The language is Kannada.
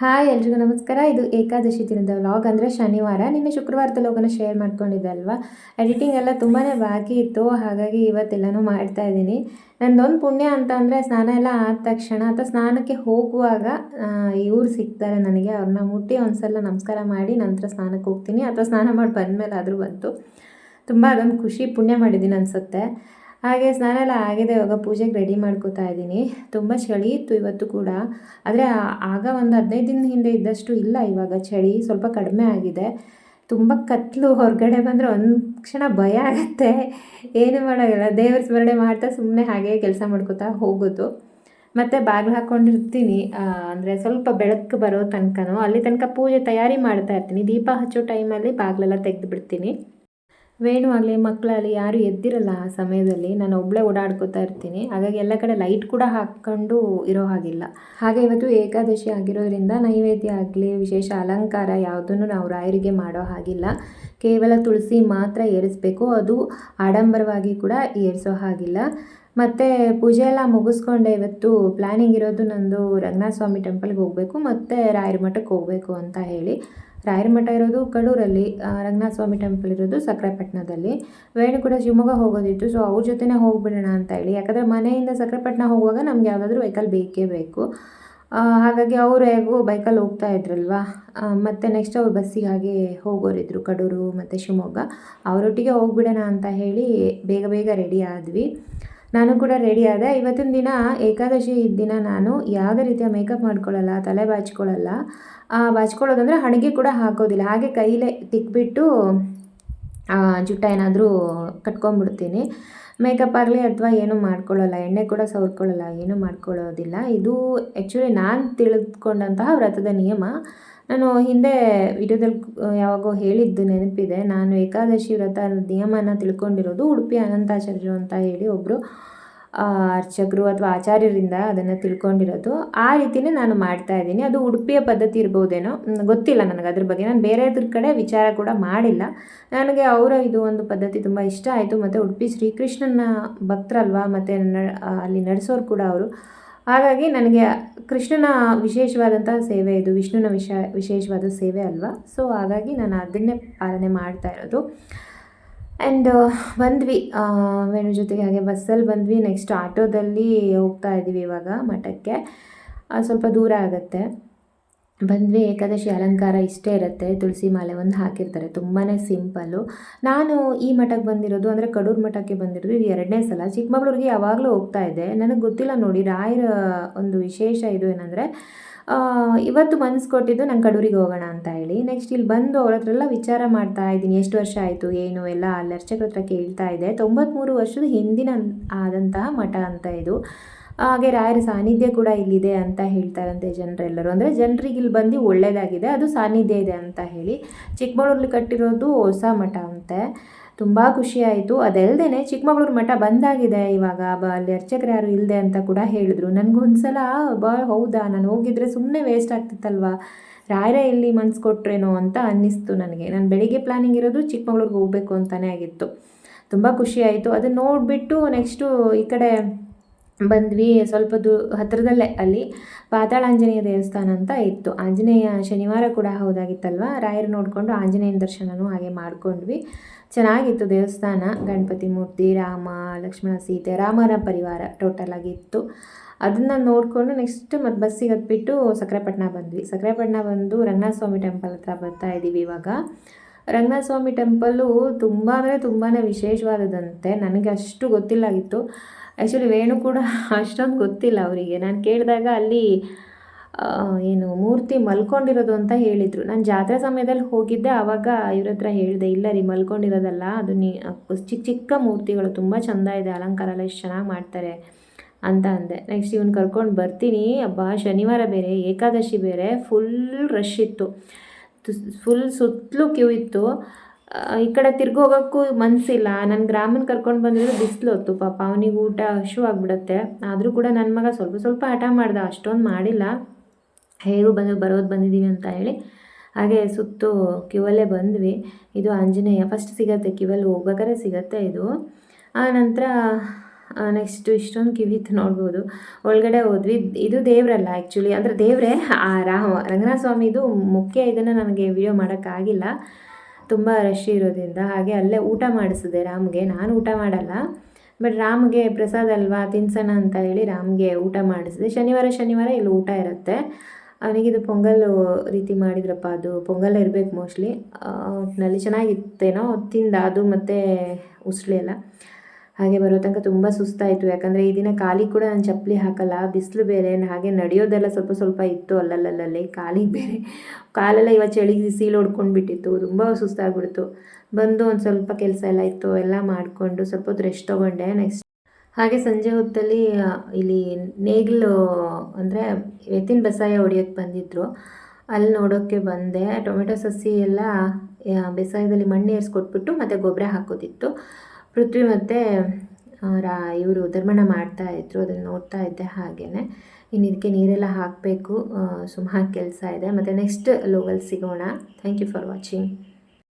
ಹಾಯ್, ಎಲ್ರಿಗೂ ನಮಸ್ಕಾರ. ಇದು ಏಕಾದಶಿ ದಿನದ ವ್ಲಾಗ್. ಅಂದರೆ ಶನಿವಾರ. ನಿನ್ನೆ ಶುಕ್ರವಾರದ ಲೋಗನ ಶೇರ್ ಮಾಡ್ಕೊಂಡಿದ್ದೆ ಅಲ್ವಾ? ಎಡಿಟಿಂಗ್ ಎಲ್ಲ ತುಂಬಾ ಬಾಕಿ ಇತ್ತು. ಹಾಗಾಗಿ ಇವತ್ತೆಲ್ಲನೂ ಮಾಡ್ತಾ ಇದ್ದೀನಿ. ನಂದೊಂದು ಪುಣ್ಯ ಅಂತ ಅಂದರೆ ಸ್ನಾನ ಎಲ್ಲ ಆದ ತಕ್ಷಣ ಅಥವಾ ಸ್ನಾನಕ್ಕೆ ಹೋಗುವಾಗ ಇವ್ರು ಸಿಗ್ತಾರೆ ನನಗೆ. ಅವ್ರನ್ನ ಮುಟ್ಟಿ ಒಂದು ಸಲ ನಮಸ್ಕಾರ ಮಾಡಿ ನಂತರ ಸ್ನಾನಕ್ಕೆ ಹೋಗ್ತೀನಿ. ಅಥವಾ ಸ್ನಾನ ಮಾಡಿ ಬಂದಮೇಲೆ ಆದರೂ ಬಂತು. ತುಂಬ ಅದೊಂದು ಖುಷಿ, ಪುಣ್ಯ ಮಾಡಿದ್ದೀನಿ ಅನಿಸುತ್ತೆ. ಹಾಗೆ ಸ್ನಾನ ಎಲ್ಲ ಆಗಿದೆ ಇವಾಗ ಪೂಜೆಗೆ ರೆಡಿ ಮಾಡ್ಕೋತಾ ಇದ್ದೀನಿ. ತುಂಬ ಚಳಿ ಇತ್ತು ಇವತ್ತು ಕೂಡ. ಆದರೆ ಆಗ ಒಂದು ಹದಿನೈದು ದಿನ ಹಿಂದೆ ಇದ್ದಷ್ಟು ಇಲ್ಲ ಇವಾಗ ಚಳಿ, ಸ್ವಲ್ಪ ಕಡಿಮೆ ಆಗಿದೆ. ತುಂಬ ಕತ್ಲು ಹೊರಗಡೆ ಬಂದರೆ ಒಂದು ಕ್ಷಣ ಭಯ ಆಗುತ್ತೆ. ಏನು ಮಾಡೋಲ್ಲ ದೇವ್ರ ಸ್ಮರಣೆ ಮಾಡ್ತಾ ಸುಮ್ಮನೆ ಹಾಗೆ ಕೆಲಸ ಮಾಡ್ಕೋತಾ ಹೋಗೋದು. ಮತ್ತು ಬಾಗಿಲು ಹಾಕ್ಕೊಂಡಿರ್ತೀನಿ ಅಂದರೆ ಸ್ವಲ್ಪ ಬೆಳಕು ಬರೋ ತನಕನೂ. ಅಲ್ಲಿ ತನಕ ಪೂಜೆ ತಯಾರಿ ಮಾಡ್ತಾ ಇರ್ತೀನಿ. ದೀಪ ಹಚ್ಚೋ ಟೈಮಲ್ಲಿ ಬಾಗಿಲೆಲ್ಲ ತೆಗೆದು ಬಿಡ್ತೀನಿ ವೇಣು ಆಗಲಿ ಮಕ್ಕಳಾಗಲಿ ಯಾರೂ ಎದ್ದಿರಲ್ಲ ಆ ಸಮಯದಲ್ಲಿ ನಾನು ಒಬ್ಬಳೇ ಓಡಾಡ್ಕೋತಾ ಇರ್ತೀನಿ. ಹಾಗಾಗಿ ಎಲ್ಲ ಕಡೆ ಲೈಟ್ ಕೂಡ ಹಾಕ್ಕೊಂಡು ಇರೋ ಹಾಗಿಲ್ಲ. ಹಾಗೆ ಇವತ್ತು ಏಕಾದಶಿ ಆಗಿರೋದ್ರಿಂದ ನೈವೇದ್ಯ ಆಗಲಿ, ವಿಶೇಷ ಅಲಂಕಾರ ಯಾವುದನ್ನು ನಾವು ರಾಯರಿಗೆ ಮಾಡೋ ಹಾಗಿಲ್ಲ. ಕೇವಲ ತುಳಸಿ ಮಾತ್ರ ಏರಿಸಬೇಕು. ಅದು ಆಡಂಬರವಾಗಿ ಕೂಡ ಏರಿಸೋ ಹಾಗಿಲ್ಲ. ಮತ್ತು ಪೂಜೆ ಎಲ್ಲ ಮುಗಿಸ್ಕೊಂಡೆ ಇವತ್ತು. ಪ್ಲ್ಯಾನಿಂಗ್ ಇರೋದು ನಂದು ರಂಗನಾಥ ಸ್ವಾಮಿ ಟೆಂಪಲ್ಗೆ ಹೋಗಬೇಕು, ಮತ್ತು ರಾಯರ ಮಠಕ್ಕೆ ಹೋಗಬೇಕು ಅಂತ ಹೇಳಿ. ರಾಯರ ಮಠ ಇರೋದು ಕಡೂರಲ್ಲಿ ರಂಗನಾಥ ಸ್ವಾಮಿ ಟೆಂಪಲ್ ಇರೋದು ಸಕ್ರೆಪಟ್ಟಣದಲ್ಲಿ. ವೇಣು ಕೂಡ ಶಿವಮೊಗ್ಗ ಹೋಗೋದಿತ್ತು ಸೊ ಅವ್ರ ಜೊತೆನೇ ಹೋಗ್ಬಿಡೋಣ ಅಂತ ಹೇಳಿ. ಯಾಕಂದರೆ ಮನೆಯಿಂದ ಸಕ್ರೆಪಟ್ಟಣ ಹೋಗುವಾಗ ನಮ್ಗೆ ಯಾವುದಾದ್ರೂ ವೆಹಿಕಲ್ ಬೇಕೇ ಬೇಕು. ಹಾಗಾಗಿ ಅವರು ಹೇಗೂ ಬೈಕಲ್ಲಿ ಹೋಗ್ತಾ ಇದ್ರಲ್ವಾ? ಮತ್ತು ನೆಕ್ಸ್ಟ್ ಅವ್ರು ಬಸ್ಸಿಗೆ ಹಾಗೆ ಹೋಗೋರಿದ್ರು ಕಡೂರು ಮತ್ತು ಶಿವಮೊಗ್ಗ. ಅವರೊಟ್ಟಿಗೆ ಹೋಗ್ಬಿಡೋಣ ಅಂತ ಹೇಳಿ ಬೇಗ ಬೇಗ ರೆಡಿ ಆದ್ವಿ. ನಾನು ಕೂಡ ರೆಡಿ ಆದೆ. ಇವತ್ತಿನ ದಿನ ಏಕಾದಶಿ ದಿನ ನಾನು. ಯಾವುದೇ ರೀತಿಯ ಮೇಕಪ್ ಮಾಡ್ಕೊಳ್ಳಲ್ಲ, ತಲೆ ಬಾಚ್ಕೊಳ್ಳಲ್ಲ. ಬಾಚ್ಕೊಳ್ಳೋದಂದರೆ ಹಣಿಗೆ ಕೂಡ ಹಾಕೋದಿಲ್ಲ. ಹಾಗೆ ಕೈಲೇ ತಿಕ್ಬಿಟ್ಟು ಜುಟ್ಟ ಏನಾದರೂ ಕಟ್ಕೊಂಡ್ಬಿಡ್ತೀನಿ. ಮೇಕಪ್ ಆಗಲಿ ಅಥವಾ ಏನೂ ಮಾಡ್ಕೊಳ್ಳಲ್ಲ. ಎಣ್ಣೆ ಕೂಡ ಸವರ್ಕೊಳ್ಳಲ್ಲ. ಏನೂ ಮಾಡ್ಕೊಳ್ಳೋದಿಲ್ಲ. ಇದು ಆ್ಯಕ್ಚುಲಿ ನಾನು ತಿಳಿದುಕೊಂಡಂತಹ ವ್ರತದ ನಿಯಮ. ನಾನು ಹಿಂದೆ ವಿಡಿಯೋದಲ್ಲಿ ಯಾವಾಗೋ ಹೇಳಿದ್ದು ನೆನಪಿದೆ. ನಾನು ಏಕಾದಶಿ ವ್ರತ ನಿಯಮನ ತಿಳ್ಕೊಂಡಿರೋದು ಉಡುಪಿ ಅನಂತಾಚಾರ್ಯರು ಅಂತ ಹೇಳಿ ಒಬ್ಬರು ಅರ್ಚಕರು ಅಥವಾ ಆಚಾರ್ಯರಿಂದ ಅದನ್ನು ತಿಳ್ಕೊಂಡಿರೋದು. ಆ ರೀತಿಯೇ ನಾನು ಮಾಡ್ತಾ ಇದ್ದೀನಿ. ಅದು ಉಡುಪಿಯ ಪದ್ಧತಿ ಇರ್ಬೋದೇನೋ ಗೊತ್ತಿಲ್ಲ ನನಗೆ ಅದ್ರ ಬಗ್ಗೆ. ನಾನು ಬೇರೆದ್ರ ಕಡೆ ವಿಚಾರ ಕೂಡ ಮಾಡಿಲ್ಲ. ನನಗೆ ಅವರ ಇದು ಒಂದು ಪದ್ಧತಿ ತುಂಬ ಇಷ್ಟ ಆಯಿತು. ಮತ್ತು ಉಡುಪಿ ಶ್ರೀಕೃಷ್ಣನ ಭಕ್ತರಲ್ವಾ, ಮತ್ತು ಅಲ್ಲಿ ನಡೆಸೋರು ಕೂಡ ಅವರು. ಹಾಗಾಗಿ ನನಗೆ ಕೃಷ್ಣನ ವಿಶೇಷವಾದಂಥ ಸೇವೆ ಇದು, ವಿಷ್ಣುನ ವಿಶ, ವಿಶೇಷವಾದ ಸೇವೆ ಅಲ್ವಾ? ಸೊ ಹಾಗಾಗಿ ನಾನು ಅದನ್ನೇ ಪಾಲನೆ ಮಾಡ್ತಾ ಇರೋದು. ಆ್ಯಂಡ್ ಬಂದ್ವಿ. ವೇಣು ಜೊತೆಗೆ ಹಾಗೆ ಬಸ್ಸಲ್ಲಿ ಬಂದ್ವಿ. ನೆಕ್ಸ್ಟ್ ಆಟೋದಲ್ಲಿ ಹೋಗ್ತಾ ಇದ್ದೀವಿ ಇವಾಗ ಮಠಕ್ಕೆ. ಸ್ವಲ್ಪ ದೂರ ಆಗುತ್ತೆ. ಬಂದ್ವಿ, ಏಕಾದಶಿ ಅಲಂಕಾರ ಇಷ್ಟೇ ಇರುತ್ತೆ, ತುಳಸಿ ಮಾಲೆ ಒಂದು ಹಾಕಿರ್ತಾರೆ ತುಂಬಾ ಸಿಂಪಲ್ಲು. ನಾನು ಈ ಮಠಕ್ಕೆ ಬಂದಿರೋದು ಅಂದರೆ ಕಡೂರು ಮಠಕ್ಕೆ ಬಂದಿರೋದು, ಇದು ಎರಡನೇ ಸಲ. ಚಿಕ್ಕಮಗಳೂರಿಗೆ ಯಾವಾಗಲೂ ಹೋಗ್ತಾ ಇದ್ದೆ. ನನಗೆ ಗೊತ್ತಿಲ್ಲ ನೋಡಿ, ರಾಯರ ಒಂದು ವಿಶೇಷ ಇದು ಏನಂದರೆ ಇವತ್ತು ಮನಸ್ಸು ಕೊಟ್ಟಿದ್ದು ನಂಗೆ ಕಡೂರಿಗೆ ಹೋಗೋಣ ಅಂತ ಹೇಳಿ. ನೆಕ್ಸ್ಟ್ ಇಲ್ಲಿ ಬಂದು ಅವ್ರ ಹತ್ರ ಎಲ್ಲ ವಿಚಾರ ಮಾಡ್ತಾ ಇದ್ದೀನಿ, ಎಷ್ಟು ವರ್ಷ ಆಯಿತು, ಏನು, ಎಲ್ಲ ಅಲ್ಲಿ ಅರ್ಚಕರ ಹತ್ರ ಕೇಳ್ತಾ ಇದೆ ತೊಂಬತ್ತ್ಮೂರು ವರ್ಷದ ಹಿಂದಿನ ಆದಂತಹ ಮಠ ಅಂತ ಇದು. ಹಾಗೆ ರಾಯರ ಸಾನ್ನಿಧ್ಯ ಕೂಡ ಇಲ್ಲಿದೆ ಅಂತ ಹೇಳ್ತಾರಂತೆ ಜನರೆಲ್ಲರೂ. ಅಂದರೆ ಜನರಿಗೆ ಇಲ್ಲಿ ಬಂದು ಒಳ್ಳೆಯದಾಗಿದೆ ಅದು ಸಾನ್ನಿಧ್ಯ ಇದೆ ಅಂತ ಹೇಳಿ. ಚಿಕ್ಕಮಗಳೂರಲ್ಲಿ ಕಟ್ಟಿರೋದು ಹೊಸ ಮಠ ಅಂತೆ. ತುಂಬ ಖುಷಿಯಾಯಿತು ಅದಲ್ಲದೆ ಚಿಕ್ಕಮಗಳೂರು ಮಠ ಬಂದಾಗಿದೆ ಇವಾಗ. ಬ, ಅಲ್ಲಿ ಅರ್ಚಕರು ಯಾರು ಇಲ್ಲದೆ ಅಂತ ಕೂಡ ಹೇಳಿದ್ರು. ನನಗೊಂದು ಸಲ ಬಾ, ಹೌದಾ? ನಾನು ಹೋಗಿದ್ರೆ ಸುಮ್ಮನೆ ವೇಸ್ಟ್ ಆಗ್ತಿತ್ತಲ್ವಾ? ರಾಯರೇ ಇಲ್ಲಿ ಮನ್ಸು ಕೊಟ್ರೇನೋ ಅಂತ ಅನ್ನಿಸ್ತು ನನಗೆ. ನಾನು ಬೆಳಿಗ್ಗೆ ಪ್ಲಾನಿಂಗ್ ಇರೋದು ಚಿಕ್ಕಮಗಳೂರಿಗೆ ಹೋಗಬೇಕು ಅಂತಲೇ ಆಗಿತ್ತು. ತುಂಬ ಖುಷಿಯಾಯಿತು ಅದನ್ನು ನೋಡಿಬಿಟ್ಟು ನೆಕ್ಸ್ಟು ಈ ಕಡೆ ಬಂದ್ವಿ ಸ್ವಲ್ಪ ದೂ ಹತ್ತಿರದಲ್ಲೇ ಅಲ್ಲಿ. ಪಾತಾಳಾಂಜನೇಯ ದೇವಸ್ಥಾನ ಅಂತ ಇತ್ತು. ಆಂಜನೇಯ ಶನಿವಾರ ಕೂಡ ಹೌದಾಗಿತ್ತಲ್ವ? ರಾಯರು ನೋಡಿಕೊಂಡು ಆಂಜನೇಯನ ದರ್ಶನವೂ ಹಾಗೆ ಮಾಡ್ಕೊಂಡ್ವಿ. ಚೆನ್ನಾಗಿತ್ತು ದೇವಸ್ಥಾನ. ಗಣಪತಿ ಮೂರ್ತಿ, ರಾಮ, ಲಕ್ಷ್ಮಣ ಸೀತೆ, ರಾಮನ ಪರಿವಾರ ಟೋಟಲ್ ಆಗಿತ್ತು. ಅದನ್ನು ನೋಡಿಕೊಂಡು ನೆಕ್ಸ್ಟ್ ಮತ್ತು ಬಸ್ಸಿಗೆ ಹತ್ಬಿಟ್ಟು ಸಕ್ರೆಪಟ್ಟಣ ಬಂದ್ವಿ. ಸಕ್ಕರೆಪಟ್ಟಣ ಬಂದು ರಂಗನಾಥ ಸ್ವಾಮಿ ಟೆಂಪಲ್ ಹತ್ರ ಬರ್ತಾ ಇದ್ದೀವಿ ಇವಾಗ. ರಂಗನಾಥ ಸ್ವಾಮಿ ಟೆಂಪಲ್ಲು ತುಂಬ ಅಂದರೆ ತುಂಬಾ ವಿಶೇಷವಾದದಂತೆ. ನನಗೆ ಅಷ್ಟು ಗೊತ್ತಿಲ್ಲಾಗಿತ್ತು ಆ್ಯಕ್ಚುಲಿ ವೇಣು ಕೂಡ ಅಷ್ಟೊಂದು ಗೊತ್ತಿಲ್ಲ ಅವರಿಗೆ. ನಾನು ಕೇಳಿದಾಗ ಅಲ್ಲಿ ಏನು ಮೂರ್ತಿ ಮಲ್ಕೊಂಡಿರೋದು ಅಂತ ಹೇಳಿದರು. ನಾನು ಜಾತ್ರೆ ಸಮಯದಲ್ಲಿ ಹೋಗಿದ್ದೆ, ಆವಾಗ ಇವ್ರ ಹತ್ರ ಹೇಳಿದೆ, ಇಲ್ಲ ರೀ, ಮಲ್ಕೊಂಡಿರೋದಲ್ಲ. ಅದು ನೀ, ಚಿಕ್ಕ ಚಿಕ್ಕ ಮೂರ್ತಿಗಳು, ತುಂಬ ಚೆಂದ ಇದೆ, ಅಲಂಕಾರ ಎಲ್ಲ ಎಷ್ಟು ಚೆನ್ನಾಗಿ ಮಾಡ್ತಾರೆ ಅಂತ ಅಂದೆ. ನೆಕ್ಸ್ಟ್ ಇವನು ಕರ್ಕೊಂಡು ಬರ್ತೀನಿ. ಹಬ್ಬ ಶನಿವಾರ ಬೇರೆ, ಏಕಾದಶಿ ಬೇರೆ ಫುಲ್ ರಶ್ ಇತ್ತು. ಫುಲ್ ಸುತ್ತಲೂ ಕ್ಯೂ ಇತ್ತು. ಈ ಕಡೆ ತಿರ್ಗೋಗೋಕ್ಕೂ ಮನಸ್ಸಿಲ್ಲ ನನ್ನ ಗ್ರಾಮನ ಕರ್ಕೊಂಡು ಬಂದಿರೋ ಬಿಸಿಲು ಹೊತ್ತು ಪಾಪ. ಅವನಿಗೆ ಊಟ ಶೂ ಆಗಿಬಿಡುತ್ತೆ. ಆದರೂ ಕೂಡ ನನ್ನ ಮಗ ಸ್ವಲ್ಪ ಸ್ವಲ್ಪ ಹಠ ಮಾಡ್ದೆ. ಅಷ್ಟೊಂದು ಮಾಡಿಲ್ಲ. ಹೇಗೂ ಬಂದು ಬರೋದು ಬಂದಿದ್ದೀನಿ ಅಂತ ಹೇಳಿ. ಹಾಗೆ ಸುತ್ತು ಕಿವಲ್ಲೇ ಬಂದ್ವಿ. ಇದು ಆಂಜನೇಯ. ಫಸ್ಟ್ ಸಿಗತ್ತೆ ಕ್ಯೂವಲ್ಲಿ ಹೋಗ್ಬೇಕಾದ್ರೆ ಸಿಗತ್ತೆ ಇದು. ಆ ನಂತರ ನೆಕ್ಸ್ಟ್ ಇಷ್ಟೊಂದು ಕಿವಿತ್ತು ನೋಡ್ಬೋದು. ಒಳಗಡೆ ಹೋದ್ವಿ. ಇದು ದೇವರಲ್ಲ ಆ್ಯಕ್ಚುಲಿ ಅಂದರೆ ದೇವರೇ, ಆ, ರಾಮ, ರಂಗನಾಥ ಸ್ವಾಮಿದು ಮುಖ್ಯ ಇದನ್ನು ನನಗೆ ವಿಡಿಯೋ ಮಾಡೋಕ್ಕಾಗಿಲ್ಲ. ತುಂಬ ರಶ್ ಇರೋದ್ರಿಂದ, ಹಾಗೆ ಅಲ್ಲೇ ಊಟ ಮಾಡಿಸಿದೆ ರಾಮ್ಗೆ. ನಾನು ಊಟ ಮಾಡಲ್ಲ ಬಟ್ ರಾಮ್ಗೆ ಪ್ರಸಾದ ಅಲ್ವಾ, ತಿನ್ಸೋಣ ಅಂತ ಹೇಳಿ ರಾಮ್ಗೆ ಊಟ ಮಾಡಿಸಿದೆ. ಶನಿವಾರ ಶನಿವಾರ ಇಲ್ಲಿ ಊಟ ಇರುತ್ತೆ. ಅವನಿಗಿದು ಪೊಂಗಲ್ ರೀತಿ ಮಾಡಿದ್ರಪ್ಪ, ಅದು ಪೊಂಗಲ್ ಇರಬೇಕು ಮೋಸ್ಟ್ಲಿ ಒಟ್ಟಿನಲ್ಲಿ ಚೆನ್ನಾಗಿತ್ತೇನೋ, ತಿಂದ, ಅದು ಮತ್ತು ಉಸಳಿ ಎಲ್ಲ ಹಾಗೆ ಬರೋ ತನಕ ತುಂಬ ಸುಸ್ತಾಯಿತು. ಯಾಕಂದರೆ ಈ ದಿನ ಕಾಲಿಗೆ ಕೂಡ ನಾನು ಚಪ್ಪಲಿ ಹಾಕಲ್ಲ, ಬಿಸಿಲು ಬೇರೆ ಹಾಗೆ ನಡೆಯೋದೆಲ್ಲ ಸ್ವಲ್ಪ ಸ್ವಲ್ಪ ಇತ್ತು ಅಲ್ಲಲ್ಲಲ್ಲಿ ಕಾಲಿಗೆ ಬೇರೆ. ಕಾಲೆಲ್ಲ ಇವತ್ತು ಚಳಿಗೆ ಸೀಲ್ ಹೊಡ್ಕೊಂಡು ಬಿಟ್ಟಿತ್ತು ತುಂಬ ಸುಸ್ತಾಗ್ಬಿಡ್ತು. ಬಂದು ಒಂದು ಸ್ವಲ್ಪ ಕೆಲಸ ಎಲ್ಲ ಇತ್ತು, ಎಲ್ಲ ಮಾಡಿಕೊಂಡು ಸ್ವಲ್ಪ ಹೊತ್ತು ರೆಸ್ಟ್ ತೊಗೊಂಡೆ ನೆಕ್ಸ್ಟ್ ಹಾಗೆ ಸಂಜೆ ಹೊತ್ತಲ್ಲಿ ಇಲ್ಲಿ ನೇಗಿಲು, ಅಂದರೆ ಎತ್ತಿನ ಬಸಾಯ ಹೊಡಿಯೋಕ್ಕೆ ಬಂದಿದ್ದರು ಅಲ್ಲಿ ನೋಡೋಕ್ಕೆ ಬಂದೆ. ಟೊಮೆಟೊ ಸಸಿ ಎಲ್ಲ ಬೇಸಾಯದಲ್ಲಿ ಮಣ್ಣು ಏರಿಸ್ಕೊಟ್ಬಿಟ್ಟು ಮತ್ತು ಗೊಬ್ಬರ ಹಾಕೋದಿತ್ತು. ಪೃಥ್ವಿ ಮತ್ತು ರಾ, ಇವರು ಧರ್ಮಣ ಮಾಡ್ತಾ ಇದ್ರು, ಅದನ್ನು ನೋಡ್ತಾ ಇದ್ದೆ ಹಾಗೆಯೇ ಇನ್ನು ಇದಕ್ಕೆ ನೀರೆಲ್ಲ ಹಾಕಬೇಕು ಸುಮಾರು ಕೆಲಸ ಇದೆ. ಮತ್ತು ನೆಕ್ಸ್ಟ್ ಲೋಗಲ್ಲಿ ಸಿಗೋಣ. Thank you for watching